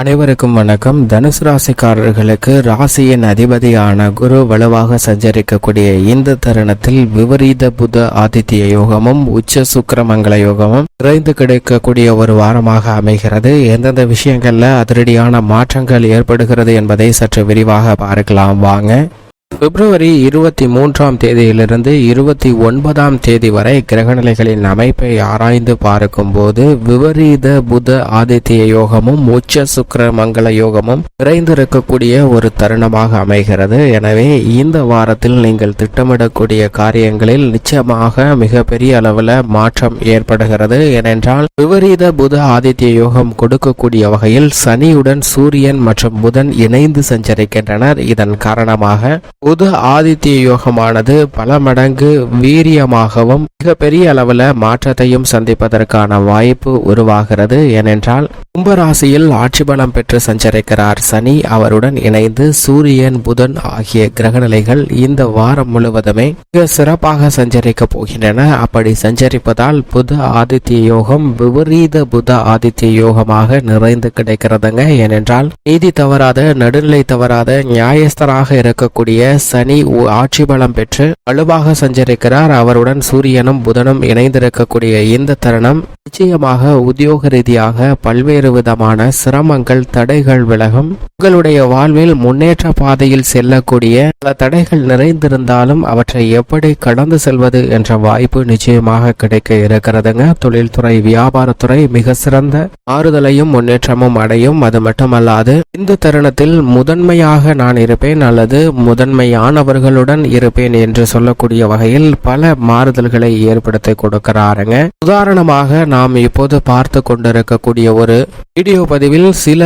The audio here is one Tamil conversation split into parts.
அனைவருக்கும் வணக்கம். தனுசு ராசிக்காரர்களுக்கு ராசியின் அதிபதியான குரு வலுவாக சஞ்சரிக்கக்கூடிய இந்த தருணத்தில் விபரீத புத ஆதித்ய யோகமும் உச்ச சுக்கிரமங்கல யோகமும் நிறைந்து கிடைக்கக்கூடிய ஒரு வாரமாக அமைகிறது. எந்தெந்த விஷயங்கள்ல அதிரடியான மாற்றங்கள் ஏற்படுகிறது என்பதை சற்று விரிவாக பார்க்கலாம். வாங்க. பிப்ரவரி இருபத்தி மூன்றாம் தேதியிலிருந்து இருபத்தி ஒன்பதாம் தேதி வரை கிரகநிலைகளின் அமைப்பை ஆராய்ந்து பார்க்கும்போது விபரீத புத ஆதித்ய யோகமும் உச்ச சுக்கர மங்கள யோகமும் நிறைந்திருக்கக்கூடிய ஒரு தருணமாக அமைகிறது. எனவே இந்த வாரத்தில் நீங்கள் திட்டமிடக்கூடிய காரியங்களில் நிச்சயமாக மிகப்பெரிய அளவில் மாற்றம் ஏற்படுகிறது. ஏனென்றால் விபரீத புத ஆதித்ய யோகம் கொடுக்கக்கூடிய வகையில் சனியுடன் சூரியன் மற்றும் புதன் இணைந்து சஞ்சரிக்கின்றனர். இதன் காரணமாக புது ஆதித்ய யோகமானது பல மடங்கு வீரியமாகவும் மிகப்பெரிய அளவில் மாற்றத்தையும் சந்திப்பதற்கான வாய்ப்பு உருவாகிறது. ஏனென்றால் கும்பராசியில் ஆட்சி பலம் பெற்று சஞ்சரிக்கிறார் சனி. அவருடன் இணைந்து சூரியன் புதன் ஆகிய கிரகநிலைகள் இந்த வாரம் முழுவதுமே மிக சிறப்பாக சஞ்சரிக்க போகின்றன. அப்படி சஞ்சரிப்பதால் புத ஆதித்ய யோகம் விபரீத புத ஆதித்ய யோகமாக நிறைந்து கிடைக்கிறதுங்க. ஏனென்றால் நீதி தவறாத நடுநிலை தவறாத நியாயஸ்தராக இருக்கக்கூடிய சனி ஆட்சி பலம் பெற்று வலுவாக சஞ்சரிக்கிறார். அவருடன் சூரியனும் புதனும் இணைந்திருக்கக்கூடிய இந்த தருணம் நிச்சயமாக உத்தியோக ரீதியாக பல்வேறு விதமான சிரமங்கள் தடைகள் விலகும். உங்களுடைய வாழ்வில் முன்னேற்ற பாதையில் செல்லக்கூடிய பல தடைகள் நிறைந்திருந்தாலும் அவற்றை எப்படி கடந்து செல்வது என்ற வாய்ப்பு நிச்சயமாக கிடைக்க இருக்கிறதுங்க. தொழில்துறை வியாபாரத்துறை மிக சிறந்த ஆறுதலையும் முன்னேற்றமும் அடையும். அது மட்டுமல்லாது இந்த தருணத்தில் முதன்மையாக நான் இருப்பேன் அல்லது முதன்மை ஆனவர்களுடன் இருப்பேன் என்று சொல்லக்கூடிய வகையில் பல மாறுதல்களை ஏற்படுத்தி கொடுக்கிறாருங்க. உதாரணமாக நாம் இப்போது பார்த்து கொண்டிருக்கக்கூடிய ஒரு வீடியோ பதிவில் சில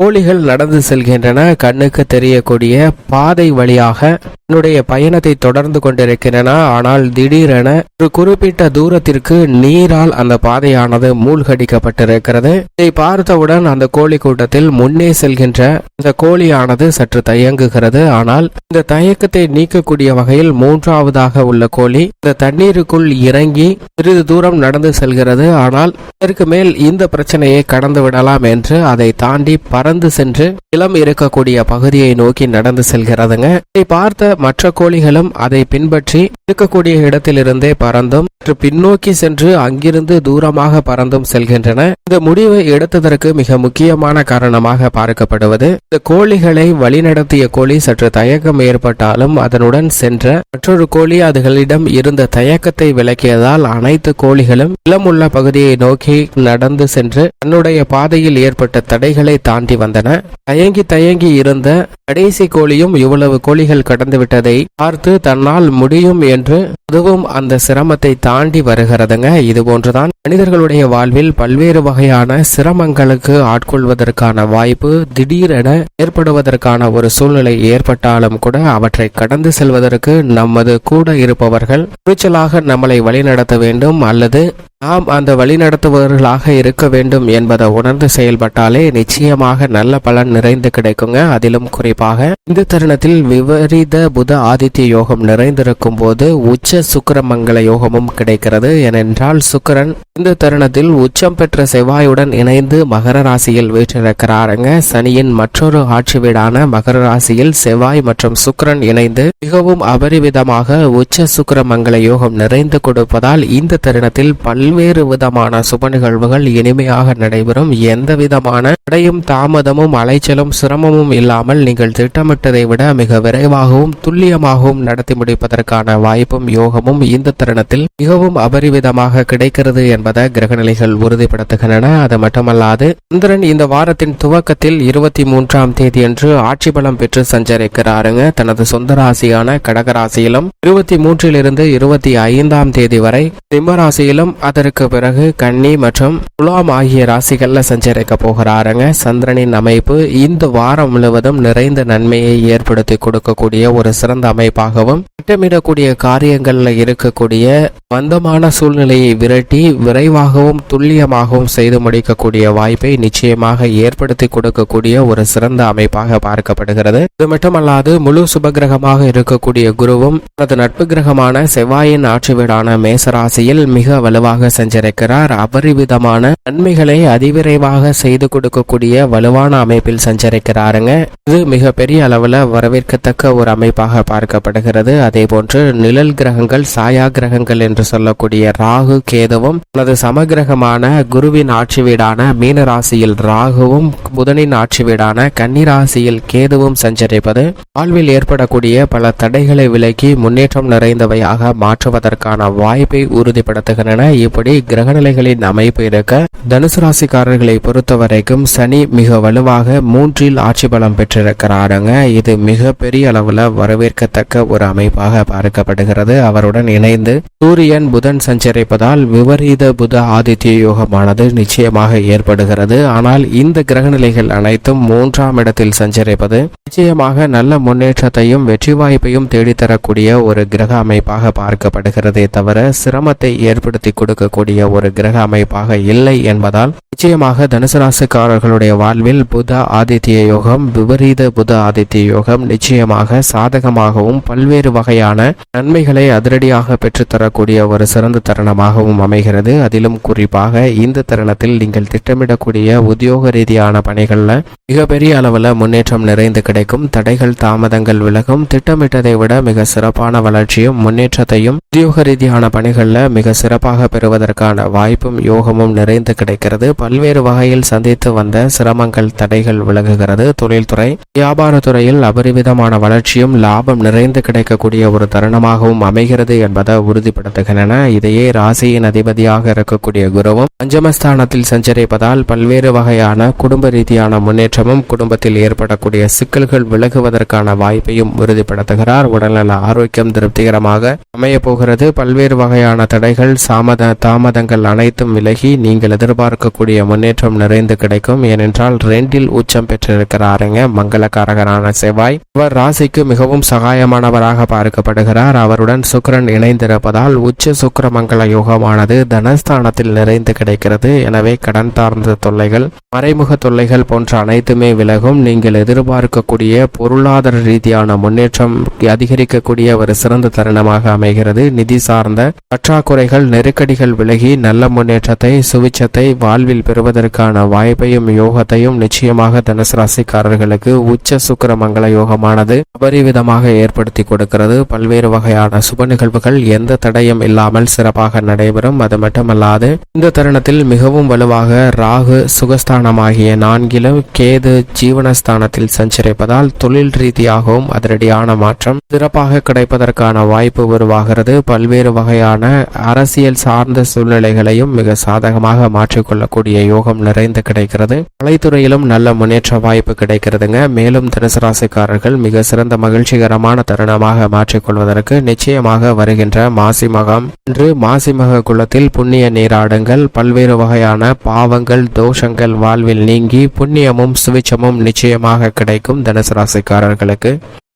கோழிகள் நடந்து செல்கின்றன. கண்ணுக்கு தெரியக்கூடிய பாதை வழியாக என்னுடைய பயணத்தை தொடர்ந்து கொண்டிருக்கின்றன. ஆனால் திடீரென ஒரு குறிப்பிட்ட தூரத்திற்கு நீரால் அந்த பாதையானது மூழ்கடிக்கப்பட்டிருக்கிறது. இதை பார்த்தவுடன் அந்த கோழி கூட்டத்தில் முன்னே செல்கின்ற இந்த கோழியானது சற்று தயங்குகிறது. ஆனால் இந்த தயக்கத்தை நீக்கக்கூடிய வகையில் மூன்றாவதாக உள்ள கோழி இந்த தண்ணீருக்குள் இறங்கி சிறிது தூரம் நடந்து செல்கிறது. ஆனால் இதற்கு மேல் இந்த பிரச்சனையை கடந்து விடலாம் என்று அதை தாண்டி கடந்து சென்று இளம் இருக்கக்கூடிய பகுதியை நோக்கி நடந்து செல்கிறதுங்க. இதை பார்த்த மற்ற கோழிகளும் அதை பின்பற்றி இருக்கக்கூடிய இடத்திலிருந்தே பறந்தும் பின்னோக்கி சென்று அங்கிருந்து தூரமாக பறந்தும் செல்கின்றன. இந்த முடிவை எடுத்ததற்கு மிக முக்கியமான காரணமாக பார்க்கப்படுவது இந்த கோழிகளை வழிநடத்திய கோழி சற்று தயக்கம் ஏற்பட்டாலும் அதனுடன் சென்ற மற்றொரு கோழி அதுகளிடம் இருந்த தயக்கத்தை விளக்கியதால் அனைத்து கோழிகளும் இளமுள்ள பகுதியை நோக்கி நடந்து சென்று தன்னுடைய பாதையில் ஏற்பட்ட தடைகளை தாண்டி வந்தன. தயங்கி தயங்கி இருந்த கடைசி கோழியும் இவ்வளவு கோழிகள் கடந்து விட்டதை பார்த்து தன்னால் முடியும் என்று அதுவும் அந்த சிரமத்தை தாண்டி வருகிறதுங்க. இது போன்றுதான் மனிதர்களுடைய வாழ்வில் பல்வேறு வகையான சிரமங்களுக்கு ஆட்கொள்வதற்கான வாய்ப்பு திடீரென ஏற்படுவதற்கான ஒரு சூழ்நிலை ஏற்பட்டாலும் கூட அவற்றை கடந்து செல்வதற்கு நமது கூட இருப்பவர்கள் துணிச்சலாக நம்மளை வழிநடத்த வேண்டும் அல்லது நாம் அந்த வழிநடத்துபவர்களாக இருக்க வேண்டும் என்பதை உணர்ந்து செயல்பட்டாலே நிச்சயமாக நல்ல பலன் நிறைந்து கிடைக்குங்க. அதிலும் குறிப்பாக இந்த தருணத்தில் விபரீத புத ஆதித்ய யோகம் நிறைந்திருக்கும் போது உச்ச சுக்கிரமங்கல யோகமும் கிடைக்கிறது. ஏனென்றால் சுக்கிரன் இந்த தருணத்தில் உச்சம் பெற்ற செவ்வாயுடன் இணைந்து மகர ராசியில் வீற்றிருக்கிறாருங்க. சனியின் மற்றொரு ஆட்சி வீடான மகர ராசியில் செவ்வாய் மற்றும் சுக்கரன் இணைந்து மிகவும் அபரிவிதமாக உச்ச சுக்கிரமங்கல யோகம் நிறைந்து கொடுப்பதால் இந்த தருணத்தில் பல்வேறு விதமான சுப நிகழ்வுகள் இனிமையாக நடைபெறும். எந்த விதமான தடையும் தாமதமும் அலைச்சலும் சிரமமும் இல்லாமல் நீங்கள் திட்டமிட்டதை விட மிக விரைவாகவும் துல்லியமாகவும் நடத்தி முடிப்பதற்கான வாய்ப்பும் யோகமும் இந்த தருணத்தில் மிகவும் அபரிவிதமாக கிடைக்கிறது என்பதை கிரகநிலைகள் உறுதிப்படுத்துகின்றன. அது மட்டுமல்லாது சந்திரன் இந்த வாரத்தின் துவக்கத்தில் இருபத்தி மூன்றாம் தேதியன்று ஆட்சி பலம் பெற்று சஞ்சரிக்கிறாருங்க. தனது சொந்த ராசியான கடகராசியிலும் இருபத்தி மூன்றிலிருந்து இருபத்தி ஐந்தாம் தேதி வரை சிம்மராசியிலும் அதற்கு பிறகு கன்னி மற்றும் துலாம் ஆகிய ராசிகள்ல சஞ்சரிக்க போகிறாருங்க. சந்திரன் சந்திரனின் அமைப்பு இந்த வாரம் முழுவதும் நிறைந்த நன்மையை ஏற்படுத்தி கொடுக்கக்கூடிய ஒரு சிறந்த அமைப்பாகவும் திட்டமிடக்கூடிய காரியங்களில் இருக்கக்கூடிய மந்தமான சூழ்நிலையை விரட்டி விரைவாகவும் துல்லியமாகவும் செய்து முடிக்கக்கூடிய வாய்ப்பை நிச்சயமாக ஏற்படுத்தி கொடுக்கக்கூடிய ஒரு சிறந்த அமைப்பாக பார்க்கப்படுகிறது. இது மட்டுமல்லாது முழு சுபகிரகமாக இருக்கக்கூடிய குருவும் தனது நட்பு கிரகமான செவ்வாயின் ஆட்சி வீடான மேசராசியில் மிக வலுவாக சஞ்சரிக்கிறார். அபரிவிதமான நன்மைகளை அதிவிரைவாக செய்து கொடுக்கக்கூடிய வலு வலுவான அமைப்பில் சஞ்சரிக்கிறாருங்க. இது மிக பெரிய அளவில் வரவேற்கத்தக்க ஒரு அமைப்பாக பார்க்கப்படுகிறது. அதே போன்று நிழல் கிரகங்கள் சாயா கிரகங்கள் என்று சொல்லக்கூடிய ராகு கேதுவும் தனது சமகிரகமான குருவின் ஆட்சி வீடான மீன ராசியில் ராகுவும் புதனின் ஆட்சி வீடான கன்னிராசியில் கேதுவும் சஞ்சரிப்பது வாழ்வில் ஏற்படக்கூடிய பல தடைகளை விலக்கி முன்னேற்றம் நிறைந்தவையாக மாற்றுவதற்கான வாய்ப்பை உறுதிப்படுத்துகின்றன. இப்படி கிரகநிலைகளின் அமைப்பு இருக்க தனுசு ராசிக்காரர்களை பொறுத்தவரைக்கும் சனி மிக வலுவாக மூன்றில் ஆட்சி பலம் பெற்றிருக்கிறாருங்க. இது மிக பெரிய அளவுல வரவேற்கத்தக்க ஒரு அமைப்பாக பார்க்கப்படுகிறது. அவருடன் இணைந்து சூரியன் புதன் சஞ்சரிப்பதால் விபரீத புத ஆதித்ய யோகமானது நிச்சயமாக ஏற்படுகிறது. ஆனால் இந்த கிரகநிலைகள் அனைத்தும் மூன்றாம் இடத்தில் சஞ்சரிப்பது நிச்சயமாக நல்ல முன்னேற்றத்தையும் வெற்றி வாய்ப்பையும் தேடித்தரக்கூடிய ஒரு கிரக அமைப்பாக பார்க்கப்படுகிறதே தவிர சிரமத்தை ஏற்படுத்தி கொடுக்கக்கூடிய ஒரு கிரக அமைப்பாக இல்லை என்பதால் நிச்சயமாக தனுசு ராசிக்காரர்களுடைய வாழ்வில் புத ஆதித்ய யோகம் விபரீத புத ஆதித்ய யோகம் நிச்சயமாக சாதகமாகவும் பல்வேறு வகையான நன்மைகளை அதிரடியாக பெற்றுத்தரக்கூடிய ஒரு சிறந்த தருணமாகவும் அமைகிறது. அதிலும் குறிப்பாக இந்த தருணத்தில் நீங்கள் திட்டமிடக்கூடிய உத்தியோக ரீதியான பணிகளில் மிகப்பெரிய அளவில் முன்னேற்றம் நிறைந்து கிடைக்கும். தடைகள் தாமதங்கள் விலகும். திட்டமிட்டதை விட மிக சிறப்பான வளர்ச்சியும் முன்னேற்றத்தையும் உத்தியோக ரீதியான பணிகளில் மிக சிறப்பாக பெறுவதற்கான வாய்ப்பும் யோகமும் நிறைந்து கிடைக்கிறது. பல்வேறு வகையில் சந்தித்து வந்த சிரமங்கள் தடைகள் விலகுகிறது. தொழில்துறை வியாபாரத்துறையில் அபரிவிதமான வளர்ச்சியும் லாபம் நிறைந்து கிடைக்கக்கூடிய ஒரு தருணமாகவும் அமைகிறது என்பதை உறுதிப்படுத்துகின்றன. இதையே ராசியின் அதிபதியாக இருக்கக்கூடிய குருவும் பஞ்சமஸ்தானத்தில் சஞ்சரிப்பதால் பல்வேறு வகையான குடும்ப ரீதியான சமம் குடும்பத்தில் ஏற்படக்கூடிய சிக்கல்கள் விலகுவதற்கான வாய்ப்பையும் உறுதிப்படுத்துகிறார். உடல்நல ஆரோக்கியம் திருப்திகரமாக அமைய போகிறது. பல்வேறு வகையான தடைகள் சாமத தாமதங்கள் அனைத்தும் விலகி நீங்கள் எதிர்பார்க்கக்கூடிய முன்னேற்றம் நிறைந்து கிடைக்கும். ஏனென்றால் ரெண்டில் உச்சம் பெற்றிருக்கிறாருங்க மங்களகாரகரான செவ்வாய். அவர் ராசிக்கு மிகவும் சகாயமானவராக பார்க்கப்படுகிறார். அவருடன் சுக்கிரன் இணைந்திருப்பதால் உச்ச சுக்கிர மங்கள யோகமானது தனஸ்தானத்தில் நிறைந்து கிடைக்கிறது. எனவே கடன் சார்ந்த தொல்லைகள் மறைமுக தொல்லைகள் போன்ற அனைத்து அனைத்துமே விலகும். நீங்கள் எதிர்பார்க்கக்கூடிய பொருளாதார ரீதியான முன்னேற்றம் அதிகரிக்கக்கூடிய ஒரு சிறந்த தருணமாக அமைகிறது. நிதி சார்ந்த பற்றாக்குறைகள் நெருக்கடிகள் விலகி நல்ல முன்னேற்றத்தை சுவிச்சத்தை வாழ்வில் பெறுவதற்கான வாய்ப்பையும் யோகத்தையும் நிச்சயமாக தனுசு ராசிக்காரர்களுக்கு உச்ச சுக்கர மங்கள யோகமானது அபரிவிதமாக ஏற்படுத்தி கொடுக்கிறது. பல்வேறு வகையான சுப நிகழ்வுகள் எந்த தடையும் இல்லாமல் சிறப்பாக நடைபெறும். அது மட்டுமல்லாது இந்த தருணத்தில் மிகவும் வலுவாக ராகு சுகஸ்தானமாகிய நான்கிலும் கேது ஜீவனஸ்தானத்தில் சஞ்சரிப்பதால் தொழில் ரீதியாகவும் அதிரடியான மாற்றம் சிறப்பாக கிடைப்பதற்கான வாய்ப்பு உருவாகிறது. பல்வேறு வகையான அரசியல் சார்ந்த சூழ்நிலைகளையும் மிக சாதகமாக மாற்றிக்கொள்ளக்கூடிய யோகம் நிறைந்து கிடைக்கிறது. கலைத்துறையிலும் நல்ல முன்னேற்ற வாய்ப்பு கிடைக்கிறதுங்க. மேலும் தனுசு ராசிக்காரர்கள் மிக சிறந்த மகிழ்ச்சிகரமான தருணமாக மாற்றிக்கொள்வதற்கு நிச்சயமாக வருகின்ற மாசி மகம். இன்று மாசி மக குலத்தில் புண்ணிய நீராடுங்கள் பல்வேறு வகையான பாவங்கள் தோஷங்கள் வாழ்வில் நீங்கி புண்ணியமும் சுவிச்சமும் நிச்சயமாக கிடைக்கும் தனுசு ராசிக்காரர்களுக்கு.